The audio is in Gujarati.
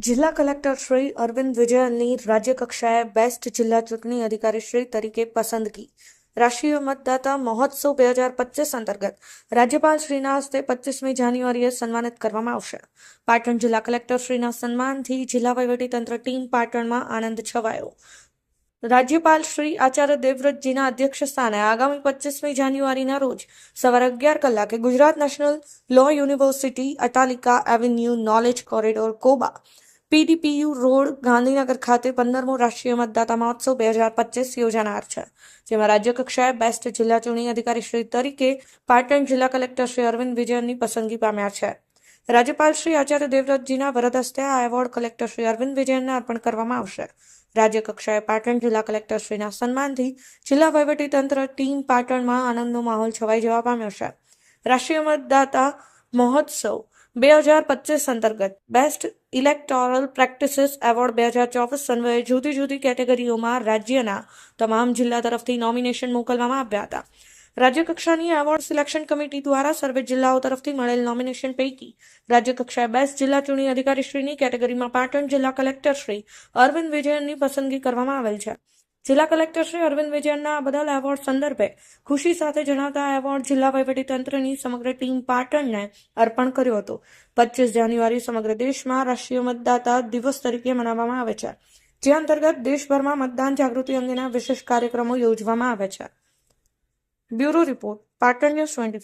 જિલ્લા કલેક્ટર શ્રી અરવિંદ વિજયનની રાજ્યકક્ષાએ બેસ્ટ જિલ્લા ચૂંટણી અધિકારી શ્રી તરીકે પસંદગી રાષ્ટ્રીય મતદાતા મહોત્સવ બે હજાર પચીસ અંતર્ગત રાજ્યપાલ શ્રીના હસ્તે પચીસમી જાન્યુઆરીએ સન્માનિત કરવામાં આવશે. પાટણ જિલ્લા કલેક્ટર શ્રીના સન્માનથી જિલ્લા વહીવટીતંત્ર ટીમ પાટણમાં આનંદ છવાયો. રાજ્યપાલ શ્રી આચાર્ય દેવવ્રતજીના અધ્યક્ષ સ્થાને આગામી પચીસમી જાન્યુઆરીના રોજ સવારે અગિયાર કલાકે Gujarat national law university, Atalika avenue, knowledge corridor, Koba PDPU road Gandhinagar ખાતે પંદરમો રાષ્ટ્રીય મતદાતા મહોત્સવ બે હજાર પચીસ યોજાનાર છે, જેમાં રાજ્યકક્ષાએ બેસ્ટ જિલ્લા ચૂંટણી અધિકારી શ્રી તરીકે પાટણ જિલ્લા કલેક્ટર શ્રી અરવિંદ વિજયનની પસંદગી પામ્યા છે. રાજ્યપાલ શ્રી આચાર્ય દેવવ્રતજીના વરદ હસ્તે આ એવોર્ડ કલેક્ટર શ્રી અરવિંદ વિજયનને અર્પણ કરવામાં આવશે. રાજ્ય કક્ષાએ પાટણ જિલ્લા કલેક્ટર શ્રીના સન્માનથી જિલ્લા વહીવટીતંત્ર ટીમ પાટણમાં આનંદનો માહોલ છવાઈ જવા પામ્યો છે. રાષ્ટ્રીય મતદાતા મહોત્સવ બે હજાર પચીસ અંતર્ગત બેસ્ટ ઇલેક્ટોરલ પ્રેક્ટિસીસ એવોર્ડ બે હજાર ચોવીસ અન્વયે જુદી જુદી કેટેગરીઓમાં રાજ્યના તમામ જિલ્લા તરફથી નોમિનેશન મોકલવામાં આવ્યા હતા. રાજ્યકક્ષાની એવોર્ડ સિલેક્શન કમિટી દ્વારા સર્વે જિલ્લાઓ તરફથી મળેલ નોમિનેશન પૈકી રાજ્યકક્ષાએ બેસ્ટ જિલ્લા ચૂંટણી અધિકારી શ્રીની કેટેગરીમાં પાટણ જિલ્લા કલેક્ટર શ્રી અરવિંદ વિજયનની પસંદગી કરવામાં આવેલ છે. જિલ્લા કલેક્ટર શ્રી અરવિંદ વિજયનના બદલ એવોર્ડ સંદર્ભે ખુશી સાથે જણાવતા એવોર્ડ જિલ્લા વહીવટીતંત્રની સમગ્ર ટીમ પાટણને અર્પણ કર્યો હતો. પચીસ જાન્યુઆરી સમગ્ર દેશમાં રાષ્ટ્રીય મતદાતા દિવસ તરીકે મનાવવામાં આવે છે. જે અંતર્ગત દેશભરમાં મતદાન જાગૃતિ અંગેના વિશેષ કાર્યક્રમો યોજવામાં આવે છે. Bureau report, Patan news twenty